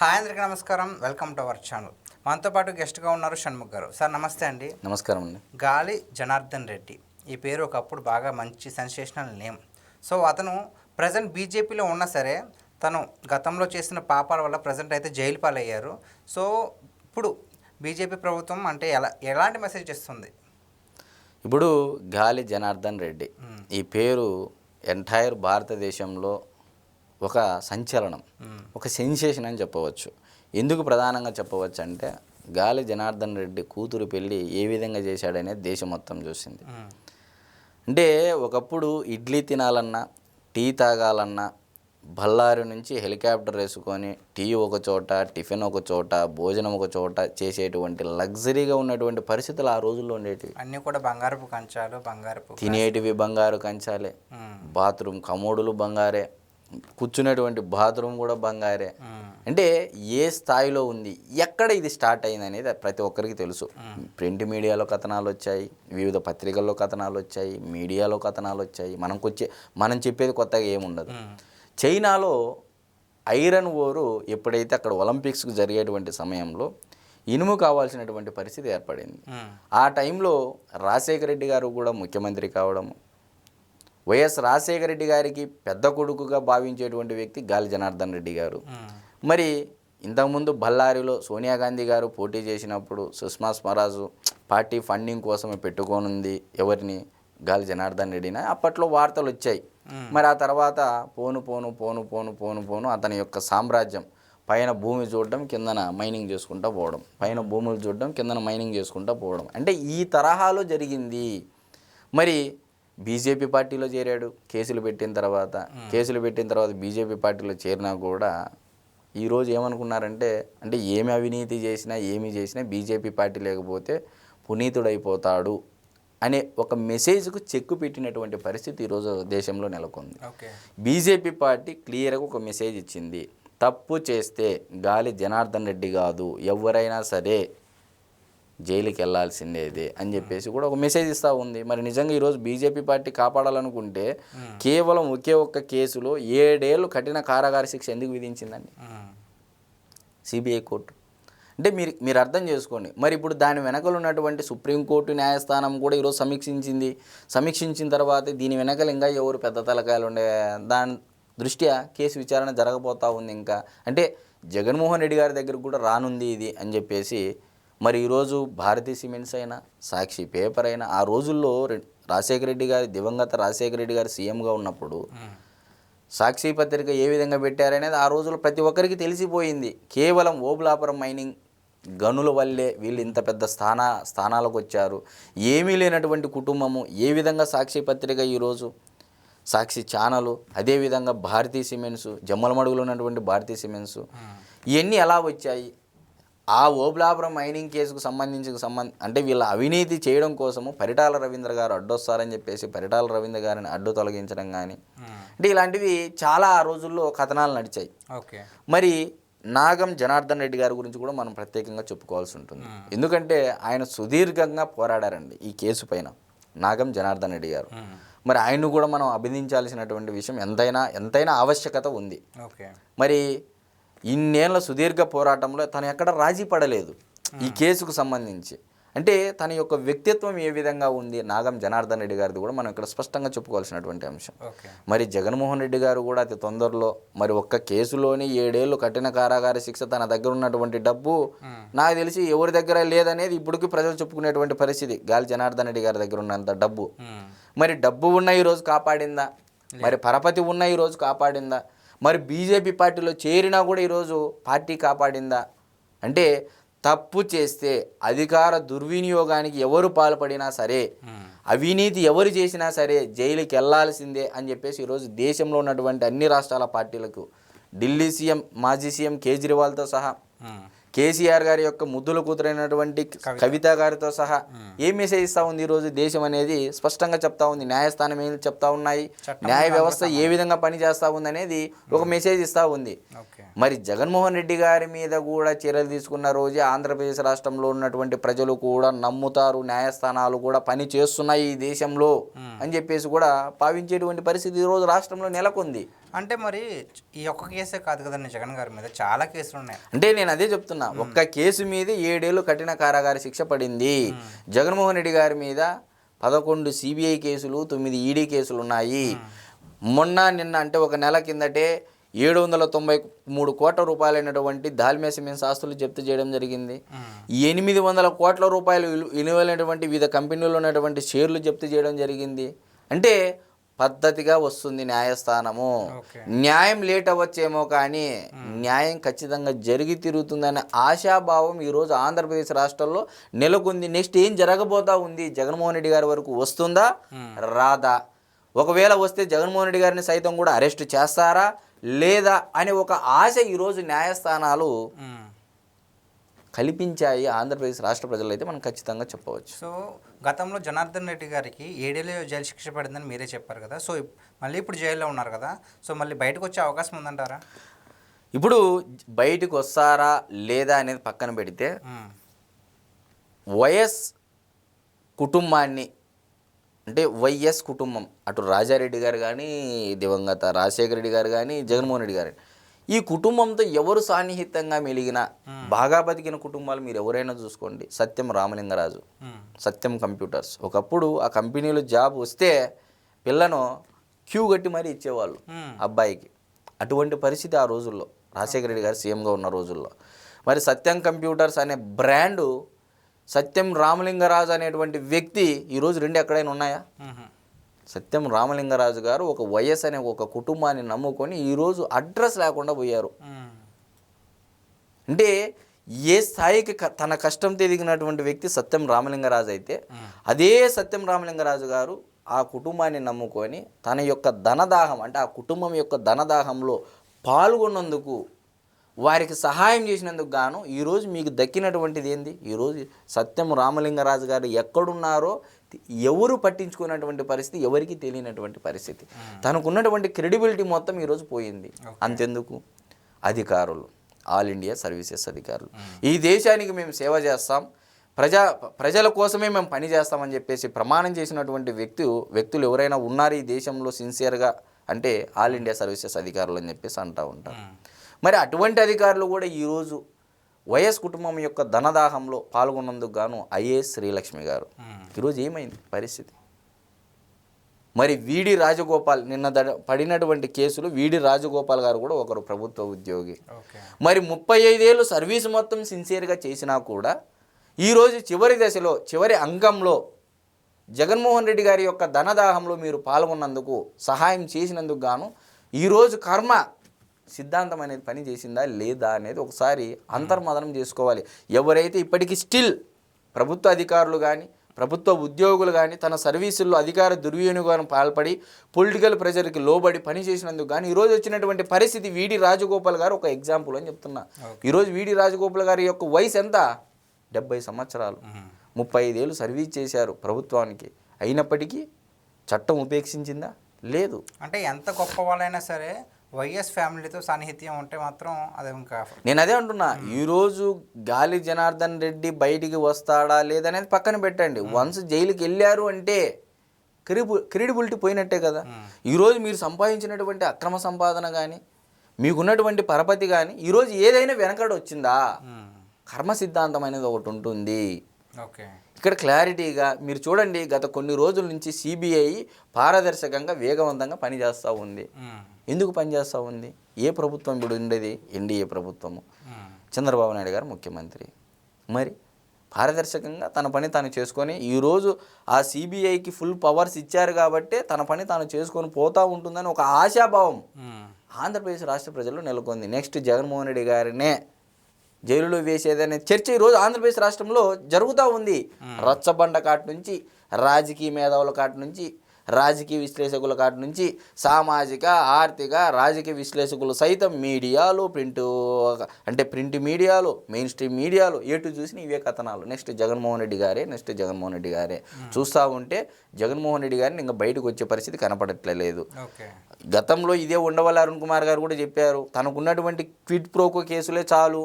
Hi అందరికీ నమస్కారం. Welcome to our channel మనతో పాటు గెస్ట్గా ఉన్నారు షణ్ముఖ్ గారు. సార్ నమస్తే అండి. నమస్కారం అండి. గాలి జనార్దన్ రెడ్డి. ఈ పేరు ఒకప్పుడు బాగా మంచి సెన్సేషనల్ నేమ్ సో అతను ప్రజెంట్ బీజేపీలో ఉన్నా సరే తను గతంలో చేసిన పాపాల వల్ల ప్రజెంట్ అయితే జైలు పాలయ్యారు. సో ఇప్పుడు బీజేపీ ప్రభుత్వం అంటే ఎలా ఎలాంటి మెసేజ్ ఇస్తుంది? ఇప్పుడు గాలి జనార్దన్ రెడ్డి. ఈ పేరు ఎంటైర్ భారతదేశంలో ఒక సంచలనం ఒక సెన్సేషన్ అని చెప్పవచ్చు. ఎందుకు ప్రధానంగా చెప్పవచ్చు అంటే గాలి జనార్దన్ రెడ్డి కూతురు పెళ్ళి ఏ విధంగా చేశాడనేది దేశం మొత్తం చూసింది. అంటే ఒకప్పుడు ఇడ్లీ తినాలన్నా టీ తాగాలన్నా బళ్ళారి నుంచి హెలికాప్టర్ వేసుకొని టీ ఒక చోట టిఫిన్ ఒక చోట భోజనం ఒక చోట చేసేటువంటి లగ్జరీగా ఉన్నటువంటి పరిస్థితులు ఆ రోజుల్లో ఉండేటివి. అన్నీ కూడా బంగారపు కంచాలు బంగారపు తినేటివి బంగారు కంచాలే. బాత్రూమ్ కమోడులు బంగారే. కూర్చునేటువంటి బాత్రూమ్ కూడా బంగారే. అంటే ఏ స్థాయిలో ఉంది? ఎక్కడ ఇది స్టార్ట్ అయింది అనేది ప్రతి ఒక్కరికి తెలుసు. ప్రింట్ మీడియాలో కథనాలు వచ్చాయి వివిధ పత్రికల్లో కథనాలు వచ్చాయి మీడియాలో కథనాలు వచ్చాయి. మనకు వచ్చే మనం చెప్పేది కొత్తగా ఏముండదు. చైనాలో ఐరన్ ఓరు ఎప్పుడైతే అక్కడ ఒలింపిక్స్కి జరిగేటువంటి సమయంలో ఇనుము కావాల్సినటువంటి పరిస్థితి ఏర్పడింది. ఆ టైంలో రాజశేఖర రెడ్డి గారు కూడా ముఖ్యమంత్రి కావడం వైఎస్ రాజశేఖర రెడ్డి గారికి పెద్ద కొడుకుగా భావించేటువంటి వ్యక్తి గాలి జనార్దన్ రెడ్డి గారు. మరి ఇంతకుముందు బళ్ళారిలో సోనియా గాంధీ గారు పోటీ చేసినప్పుడు సుష్మా స్వరాజు పార్టీ ఫండింగ్ కోసమే పెట్టుకోనుంది ఎవరిని? గాలి జనార్దన్ రెడ్డిని? అప్పట్లో వార్తలు వచ్చాయి. మరి ఆ తర్వాత పోను పోను పోను పోను పోను పోను అతని యొక్క సామ్రాజ్యం పైన భూమి చూడడం కిందన మైనింగ్ చేసుకుంటూ పోవడం. పైన భూములు చూడడం కిందన మైనింగ్ చేసుకుంటూ పోవడం. అంటే ఈ తరహాలో జరిగింది. మరి బీజేపీ పార్టీలో చేరాడు కేసులు పెట్టిన తర్వాత కేసులు పెట్టిన తర్వాత బీజేపీ పార్టీలో చేరినా కూడా ఈరోజు ఏమనుకున్నారంటే అంటే ఏమి అవినీతి చేసినా ఏమి చేసినా బీజేపీ పార్టీ లేకపోతే పునీతుడైపోతాడు అనే ఒక మెసేజ్కు చెక్కు పెట్టినటువంటి పరిస్థితి ఈరోజు దేశంలో నెలకొంది. బీజేపీ పార్టీ క్లియర్గా ఒక మెసేజ్ ఇచ్చింది తప్పు చేస్తే గాలి జనార్దన్ రెడ్డి కాదు ఎవరైనా సరే జైలుకి వెళ్ళాల్సిందేది అని చెప్పేసి కూడా ఒక మెసేజ్ ఇస్తూ ఉంది. మరి నిజంగా ఈరోజు బీజేపీ పార్టీ కాపాడాలనుకుంటే కేవలం ఒకే ఒక్క కేసులో ఏడేళ్ళు కఠిన కారాగార శిక్ష ఎందుకు విధించిందండి? CBI court. అంటే మీరు మీరు అర్థం చేసుకోండి. మరి ఇప్పుడు దాని వెనకలు ఉన్నటువంటి సుప్రీంకోర్టు న్యాయస్థానం కూడా ఈరోజు సమీక్షించింది. సమీక్షించిన తర్వాత దీని వెనకలు ఇంకా ఎవరు పెద్ద తలకాయలు ఉండే దాని దృష్ట్యా కేసు విచారణ జరగబోతా ఉంది ఇంకా. అంటే జగన్మోహన్ రెడ్డి గారి దగ్గర కూడా రానుంది ఇది అని చెప్పేసి మరి ఈరోజు భారతీ సిమెంట్స్ అయినా సాక్షి పేపర్ అయినా ఆ రోజుల్లో రాజశేఖర రెడ్డి గారి దివంగత రాజశేఖర రెడ్డి గారు సీఎంగా ఉన్నప్పుడు సాక్షి పత్రిక ఏ విధంగా పెట్టారనేది ఆ రోజుల్లో ప్రతి ఒక్కరికి తెలిసిపోయింది. కేవలం ఓబులాపురం మైనింగ్ గనుల వల్లే వీళ్ళు ఇంత పెద్ద స్థాన స్థానాలకు వచ్చారు. ఏమీ లేనటువంటి కుటుంబము ఏ విధంగా సాక్షి పత్రిక ఈరోజు సాక్షి ఛానలు అదేవిధంగా భారతీ సిమెంట్స్ జమ్మలమడుగులో ఉన్నటువంటి భారతీ సిమెంట్స్ ఇవన్నీ ఎలా వచ్చాయి? ఆ ఓబులాపురం మైనింగ్ కేసుకు సంబంధించి సంబంధ అంటే వీళ్ళ అవినీతి చేయడం కోసము పరిటాల రవీంద్ర గారు అడ్డొస్తారని చెప్పేసి పరిటాల రవీంద్ర గారిని అడ్డు తొలగించడం కానీ. అంటే ఇలాంటివి చాలా ఆ రోజుల్లో కథనాలు నడిచాయి. ఓకే. మరి నాగం జనార్దన్ రెడ్డి గారి గురించి కూడా మనం ప్రత్యేకంగా చెప్పుకోవాల్సి ఉంటుంది. ఎందుకంటే ఆయన సుదీర్ఘంగా పోరాడారండి ఈ కేసు పైన నాగం జనార్దన్ రెడ్డి గారు. మరి ఆయన్ను కూడా మనం అభినందించాల్సినటువంటి విషయం ఎంతైనా ఎంతైనా ఆవశ్యకత ఉంది. మరి ఇన్నేళ్ళ సుదీర్ఘ పోరాటంలో తను ఎక్కడ రాజీ పడలేదు ఈ కేసుకు సంబంధించి. అంటే తన యొక్క వ్యక్తిత్వం ఏ విధంగా ఉంది? నాగం జనార్దన్ రెడ్డి గారిది కూడా మనం ఇక్కడ స్పష్టంగా చెప్పుకోవాల్సినటువంటి అంశం. మరి జగన్మోహన్ రెడ్డి గారు కూడా అతి తొందరలో మరి ఒక్క కేసులోని ఏడేళ్ళు కఠిన కారాగార శిక్ష తన దగ్గర ఉన్నటువంటి డబ్బు నాకు తెలిసి ఎవరి దగ్గర లేదనేది ఇప్పటికీ ప్రజలు చెప్పుకునేటువంటి పరిస్థితి. గాలి జనార్దన్ రెడ్డి గారి దగ్గర ఉన్నంత డబ్బు. మ్మ్. మరి డబ్బు ఉన్న ఈరోజు కాపాడిందా? మరి పరపతి ఉన్న ఈరోజు కాపాడిందా? మరి బీజేపీ పార్టీలో చేరినా కూడా ఈరోజు పార్టీ కాపాడిందా అంటే తప్పు చేస్తే అధికార దుర్వినియోగానికి ఎవరు పాల్పడినా సరే. అవినీతి ఎవరు చేసినా సరే జైలుకి వెళ్ళాల్సిందే అని చెప్పేసి ఈరోజు దేశంలో ఉన్నటువంటి అన్ని రాష్ట్రాల పార్టీలకు ఢిల్లీ సీఎం మాజీ సీఎం కేజ్రీవాల్తో సహా. కేసీఆర్ గారి యొక్క ముద్దుల కూతురైనటువంటి కవిత. గారితో సహా ఏ మెసేజ్ ఇస్తా ఉంది ఈరోజు దేశం అనేది? స్పష్టంగా చెప్తా ఉంది. న్యాయస్థానం ఏం చెప్తా ఉన్నాయి? న్యాయ వ్యవస్థ ఏ విధంగా పనిచేస్తా ఉంది అనేది ఒక మెసేజ్ ఇస్తా ఉంది. మరి జగన్మోహన్ రెడ్డి గారి మీద కూడా చర్యలు తీసుకున్న రోజే ఆంధ్రప్రదేశ్ రాష్ట్రంలో ఉన్నటువంటి ప్రజలు కూడా నమ్ముతారు న్యాయస్థానాలు కూడా పని చేస్తున్నాయి ఈ దేశంలో అని చెప్పేసి కూడా భావించేటువంటి పరిస్థితి ఈరోజు రాష్ట్రంలో నెలకొంది. అంటే మరి ఈ ఒక్క కేసే కాదు కదండి జగన్ గారి మీద? చాలా కేసులు ఉన్నాయి. అంటే నేను అదే చెప్తున్నా. ఒక్క కేసు మీద ఏడేళ్ళు కఠిన కారాగార శిక్ష పడింది. జగన్మోహన్ రెడ్డి గారి మీద పదకొండు సిబిఐ కేసులు తొమ్మిది ఈడీ కేసులు ఉన్నాయి. మొన్న నిన్న అంటే ఒక నెల కిందటే ఏడు వందల తొంభై మూడు కోట్ల రూపాయలైనటువంటి దాల్మియా సిమెంట్స్ ఆస్తులు జప్తు చేయడం జరిగింది. ఎనిమిది వందల కోట్ల రూపాయలు విలు- విలువైనటువంటి వివిధ కంపెనీల్లో ఉన్నటువంటి షేర్లు జప్తు చేయడం జరిగింది. అంటే పద్ధతిగా వస్తుంది న్యాయస్థానము. న్యాయం లేట్ అవ్వచ్చేమో కానీ న్యాయం ఖచ్చితంగా జరిగి తిరుగుతుందనే ఆశాభావం ఈరోజు ఆంధ్రప్రదేశ్ రాష్ట్రంలో నెలకొంది. నెక్స్ట్ ఏం జరగబోతా ఉంది? జగన్మోహన్ రెడ్డి గారి వరకు వస్తుందా? రాదా? ఒకవేళ వస్తే జగన్మోహన్ రెడ్డి గారిని సైతం కూడా అరెస్ట్ చేస్తారా? లేదా? అనే ఒక ఆశ ఈరోజు న్యాయస్థానాలు. కల్పించాయి ఆంధ్రప్రదేశ్ రాష్ట్ర ప్రజలైతే మనం ఖచ్చితంగా చెప్పవచ్చు. సో గతంలో జనార్దన్ రెడ్డి గారికి ఏడేళ్ళు జైలు శిక్ష పడిందని మీరే చెప్పారు కదా. సో మళ్ళీ ఇప్పుడు జైల్లో ఉన్నారు కదా. సో మళ్ళీ బయటకు వచ్చే అవకాశం ఉందంటారా? ఇప్పుడు బయటకు వస్తారా లేదా అనేది పక్కన పెడితే. వైఎస్ కుటుంబాన్ని అంటే వైఎస్ కుటుంబం అటు రాజారెడ్డి గారు కానీ దివంగత రాజశేఖర రెడ్డి గారు కానీ జగన్మోహన్ రెడ్డి గారు ఈ కుటుంబంతో ఎవరు సాన్నిహితంగా మెలిగిన బాగా బతికిన కుటుంబాలు మీరు ఎవరైనా చూసుకోండి. సత్యం రామలింగరాజు. సత్యం కంప్యూటర్స్. ఒకప్పుడు ఆ కంపెనీలో జాబ్ వస్తే పిల్లను క్యూ కట్టి మరీ ఇచ్చేవాళ్ళు. అబ్బాయికి. అటువంటి పరిస్థితి ఆ రోజుల్లో. రాజశేఖర రెడ్డి గారు సీఎంగా ఉన్న రోజుల్లో. మరి సత్యం కంప్యూటర్స్ అనే బ్రాండు సత్యం రామలింగరాజు అనేటువంటి వ్యక్తి ఈరోజు రెండు ఎక్కడైనా ఉన్నాయా. సత్యం రామలింగరాజు గారు ఒక వైఎస్ అనే ఒక కుటుంబాన్ని నమ్ముకొని ఈరోజు అడ్రస్ లేకుండా పోయారు. అంటే ఏ స్థాయికి తన కష్టంతో ఎదిగినటువంటి వ్యక్తి సత్యం రామలింగరాజు అయితే అదే సత్యం రామలింగరాజు గారు ఆ కుటుంబాన్ని నమ్ముకొని తన యొక్క ధనదాహం అంటే ఆ కుటుంబం యొక్క ధనదాహంలో పాల్గొన్నందుకు వారికి సహాయం చేసినందుకు గాను ఈరోజు మీకు దక్కినటువంటిది ఏంది? ఈరోజు సత్యం రామలింగరాజు గారు ఎక్కడున్నారో ఎవరు పట్టించుకున్నటువంటి పరిస్థితి ఎవరికి తెలియనటువంటి పరిస్థితి. తనకున్నటువంటి క్రెడిబిలిటీ మొత్తం ఈరోజు పోయింది. అంతెందుకు? అధికారులు ఆల్ ఇండియా సర్వీసెస్ అధికారులు. ఈ దేశానికి మేము సేవ చేస్తాం. ప్రజా ప్రజల కోసమే మేము పని చేస్తామని చెప్పేసి ప్రమాణం చేసినటువంటి వ్యక్తి వ్యక్తులు ఎవరైనా ఉన్నారు ఈ దేశంలో సిన్సియర్గా అంటే ఆల్ ఇండియా సర్వీసెస్ అధికారులు అని చెప్పేసి అంటూ ఉంటారు. మరి అటువంటి అధికారులు కూడా ఈరోజు వైఎస్ కుటుంబం యొక్క ధనదాహంలో పాల్గొన్నందుకు గాను ఐఏఎస్ శ్రీలక్ష్మి గారు. ఈరోజు ఏమైంది పరిస్థితి? మరి వీడి రాజగోపాల్ నిన్న పడినటువంటి కేసులు వీడి రాజగోపాల్ గారు కూడా ఒకరు ప్రభుత్వ ఉద్యోగి. మరి ముప్పై ఐదేళ్ళు సర్వీస్ మొత్తం సిన్సియర్గా చేసినా కూడా ఈరోజు చివరి దశలో చివరి అంగంలో జగన్మోహన్ రెడ్డి గారి యొక్క ధనదాహంలో మీరు పాల్గొన్నందుకు సహాయం చేసినందుకు గాను ఈరోజు కర్మ సిద్ధాంతం అనేది పని చేసిందా లేదా అనేది ఒకసారి అంతర్మదనం చేసుకోవాలి. ఎవరైతే ఇప్పటికీ స్టిల్ ప్రభుత్వ అధికారులు కానీ ప్రభుత్వ ఉద్యోగులు కానీ తన సర్వీసుల్లో అధికార దుర్వినియోగం పాల్పడి పొలిటికల్ ప్రెజర్కి లోబడి పని చేసినందుకు కానీ ఈరోజు వచ్చినటువంటి పరిస్థితి వీడి రాజగోపాల్ గారు ఒక ఎగ్జాంపుల్ అని చెప్తున్నా. ఈరోజు వీడి రాజగోపాల్ గారి యొక్క వయసు ఎంత? డెబ్బై సంవత్సరాలు. ముప్పై ఐదేళ్ళు సర్వీస్ చేశారు ప్రభుత్వానికి. అయినప్పటికీ చట్టం ఉపేక్షించిందా? లేదు. అంటే ఎంత గొప్ప వాళ్ళైనా సరే వైఎస్ ఫ్యామిలీతో సాన్నిహిత్యం ఉంటే మాత్రం అది ఇంకా నేను అదే అంటున్నా ఈరోజు గాలి జనార్దన్ రెడ్డి బయటికి వస్తాడా లేదనేది పక్కన పెట్టండి. వన్స్ జైలుకి వెళ్ళారు అంటే క్రెడిబు క్రెడిబిలిటీ పోయినట్టే కదా. ఈరోజు మీరు సంపాదించినటువంటి అక్రమ సంపాదన కానీ మీకున్నటువంటి పరపతి కానీ ఈరోజు ఏదైనా వెనకడ వచ్చిందా. కర్మ సిద్ధాంతం అనేది ఒకటి ఉంటుంది. ఇక్కడ క్లారిటీగా మీరు చూడండి గత కొన్ని రోజుల నుంచి సిబిఐ పారదర్శకంగా వేగవంతంగా పనిచేస్తూ ఉంది. ఎందుకు పనిచేస్తూ ఉంది? ఏ ప్రభుత్వం ఇప్పుడు ఉండేది? ఎన్డీఏ ప్రభుత్వము. చంద్రబాబు నాయుడు గారు ముఖ్యమంత్రి. మరి పారదర్శకంగా తన పని తాను చేసుకొని ఈరోజు ఆ సిబిఐకి ఫుల్ పవర్స్ ఇచ్చారు కాబట్టే తన పని తాను చేసుకొని పోతూ ఉంటుందని ఒక ఆశాభావం. ఆంధ్రప్రదేశ్ రాష్ట్ర ప్రజల్లో నెలకొంది. నెక్స్ట్ జగన్మోహన్ రెడ్డి గారినే జైలులో వేసేదనే చర్చ ఈరోజు ఆంధ్రప్రదేశ్ రాష్ట్రంలో జరుగుతూ ఉంది. రచ్చబండ కాటి నుంచి రాజకీయ మేధావుల కాటి నుంచి రాజకీయ విశ్లేషకుల కాటి నుంచి సామాజిక ఆర్థిక రాజకీయ విశ్లేషకులు సైతం మీడియాలు ప్రింట్ అంటే ప్రింట్ మీడియాలు మెయిన్ స్ట్రీమ్ మీడియాలు ఏటు చూసిన ఇవే కథనాలు. నెక్స్ట్ జగన్మోహన్ రెడ్డి గారే నెక్స్ట్ జగన్మోహన్ రెడ్డి గారే. చూస్తూ ఉంటే జగన్మోహన్ రెడ్డి గారిని ఇంకా బయటకు వచ్చే పరిస్థితి కనపడట్లేదు. గతంలో ఇదే ఉండవల్లి అరుణ్ కుమార్ గారు కూడా చెప్పారు తనకున్నటువంటి క్విడ్ ప్రోకో కేసులే చాలు.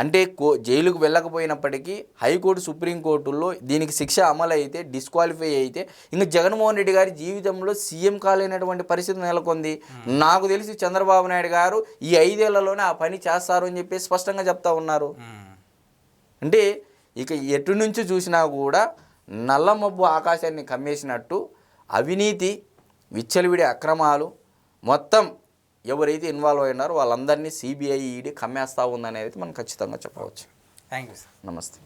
అంటే కో జైలుకు వెళ్ళకపోయినప్పటికీ హైకోర్టు సుప్రీంకోర్టుల్లో దీనికి శిక్ష అమలు అయితే డిస్క్వాలిఫై అయితే ఇంకా జగన్మోహన్ రెడ్డి గారి జీవితంలో సీఎం కాలేనటువంటి పరిస్థితి నెలకొంది. నాకు తెలిసి చంద్రబాబు నాయుడు గారు ఈ ఐదేళ్ళలోనే ఆ పని చేస్తారు అని చెప్పి స్పష్టంగా చెప్తా ఉన్నారు. అంటే ఇక ఎటు నుంచి చూసినా కూడా నల్ల మబ్బు ఆకాశాన్ని కమ్మేసినట్టు అవినీతి విచ్చలవిడి అక్రమాలు మొత్తం ఎవరైతే ఇన్వాల్వ్ అయినారో వాళ్ళందరినీ సిబిఐ ఈడీ కమ్మేస్తా ఉందనేది మనం ఖచ్చితంగా చెప్పవచ్చు. థ్యాంక్ యూ సార్ నమస్తే.